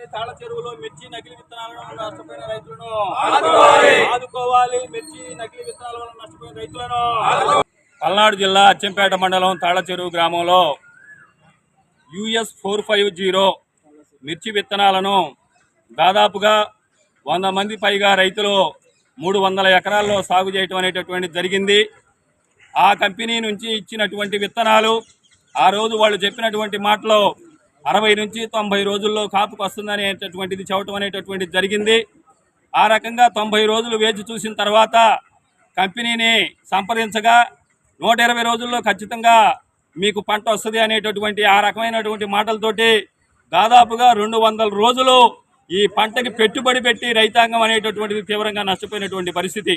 తాళ చెరువులో మిర్చి నకిలీ విత్తనాలను నష్టపోయిన రైతులను ఆదుకోవాలి. మిర్చి నకిలీ విత్తనాల వల్ల నష్టపోయిన రైతులను పల్నాడు జిల్లా అచ్చంపేట మండలం తాళ చెరువు గ్రామంలో యుఎస్ ఫోర్ ఫైవ్ జీరో మిర్చి విత్తనాలను దాదాపుగా వంద మంది పైగా రైతులు మూడు వందల ఎకరాల్లో సాగు చేయటం అనేటటువంటి జరిగింది ఆ కంపెనీ నుంచి ఇచ్చినటువంటి విత్తనాలు ఆ రోజు వాళ్ళు చెప్పినటువంటి మాటలో అరవై నుంచి తొంభై రోజుల్లో కాపుకు వస్తుందనేటటువంటిది చెప్పటం అనేటటువంటిది జరిగింది. ఆ రకంగా తొంభై రోజులు వేచి చూసిన తర్వాత కంపెనీని సంప్రదించగా నూట ఇరవై రోజుల్లో ఖచ్చితంగా మీకు పంట వస్తుంది అనేటటువంటి ఆ రకమైనటువంటి మాటలతోటి దాదాపుగా రెండు వందల రోజులు ఈ పంటకి పెట్టుబడి పెట్టి రైతాంగం అనేటటువంటిది తీవ్రంగా నష్టపోయినటువంటి పరిస్థితి.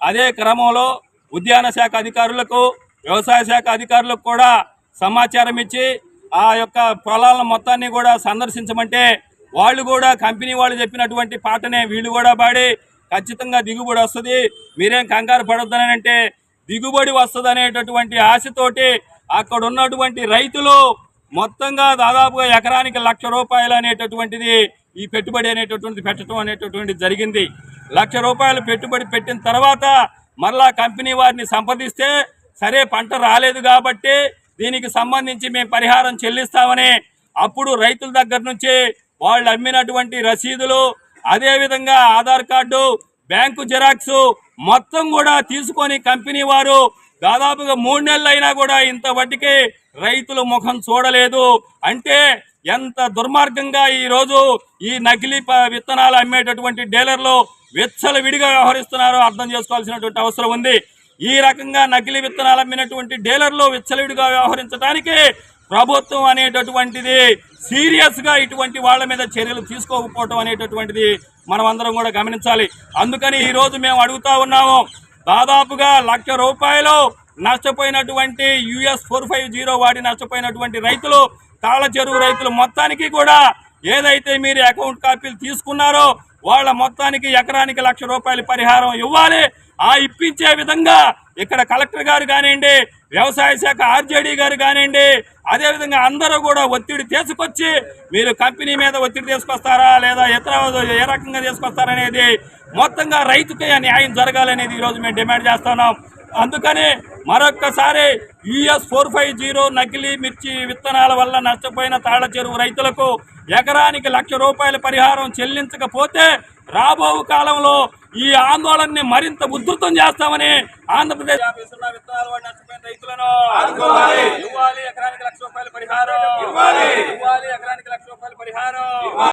అదే క్రమంలో ఉద్యాన శాఖ అధికారులకు వ్యవసాయ శాఖ అధికారులకు కూడా సమాచారం ఇచ్చి ఆ యొక్క పొలాలను మొత్తాన్ని కూడా సందర్శించమంటే వాళ్ళు కూడా కంపెనీ వాళ్ళు చెప్పినటువంటి పాటనే వీళ్ళు కూడా పాడి ఖచ్చితంగా దిగుబడి వస్తుంది. మీరేం కంగారు పడొద్దని అంటే దిగుబడి వస్తుంది అనేటటువంటి ఆశతోటి అక్కడ ఉన్నటువంటి రైతులు మొత్తంగా దాదాపుగా ఎకరానికి లక్ష రూపాయలు అనేటటువంటిది ఈ పెట్టుబడి అనేటటువంటిది పెట్టడం అనేటటువంటిది జరిగింది. లక్ష రూపాయలు పెట్టుబడి పెట్టిన తర్వాత మరలా కంపెనీ వారిని సంప్రదిస్తే సరే పంట రాలేదు కాబట్టి దీనికి సంబంధించి మేము పరిహారం చెల్లిస్తామని అప్పుడు రైతుల దగ్గర నుంచి వాళ్ళు అమ్మినటువంటి రసీదులు అదేవిధంగా ఆధార్ కార్డు బ్యాంకు జిరాక్స్ మొత్తం కూడా తీసుకొని కంపెనీ వారు దాదాపుగా మూడు నెలలు అయినా కూడా ఇంత వడ్డీకి రైతుల ముఖం చూడలేదు. అంటే ఎంత దుర్మార్గంగా ఈరోజు ఈ నకిలీ విత్తనాలు అమ్మేటటువంటి డీలర్లు విచ్చల విడిగా వ్యవహరిస్తున్నారో అర్థం చేసుకోవాల్సినటువంటి అవసరం ఉంది. ఈ రకంగా నకిలీ విత్తనాలు అమ్మినటువంటి డీలర్లు విచ్చలవిడిగా వ్యవహరించడానికి ప్రభుత్వం అనేటటువంటిది సీరియస్గా ఇటువంటి వాళ్ళ మీద చర్యలు తీసుకోకపోవటం అనేటటువంటిది మనం అందరం కూడా గమనించాలి. అందుకని ఈరోజు మేము అడుగుతా ఉన్నాము దాదాపుగా లక్ష రూపాయలు నష్టపోయినటువంటి యుఎస్ ఫోర్ ఫైవ్ జీరో వాడి నష్టపోయినటువంటి రైతులు తాళ చెరువు రైతులు మొత్తానికి కూడా ఏదైతే మీరు అకౌంట్ కాపీలు తీసుకున్నారో వాళ్ళ మొత్తానికి ఎకరానికి లక్ష రూపాయల పరిహారం ఇవ్వాలి. ఆ ఇప్పించే విధంగా ఇక్కడ కలెక్టర్ గారు కానివ్వండి వ్యవసాయ శాఖ ఆర్జేడీ గారు కానివ్వండి అదేవిధంగా అందరూ కూడా ఒత్తిడి తీసుకొచ్చి మీరు కంపెనీ మీద ఒత్తిడి తీసుకొస్తారా లేదా ఇతర ఏ రకంగా తీసుకొస్తారనేది మొత్తంగా రైతుకి న్యాయం జరగాలనేది ఈరోజు మేము డిమాండ్ చేస్తున్నాం. అందుకని మరొక్కసారి యుఎస్ ఫోర్ ఫైవ్ జీరో నకిలీ మిర్చి విత్తనాల వల్ల నష్టపోయిన తాళ చెరువు రైతులకు ఎకరానికి లక్ష రూపాయల పరిహారం చెల్లించకపోతే రాబో కాలంలో ఈ ఆందోళనని మరింత ఉధృతం చేస్తామని ఆంధ్రప్రదేశ్ విత్తనాలు వాడి నష్టపోయిన రైతులను ఇవ్వాలి. ఎకరానికి లక్ష రూపాయల పరిహారం.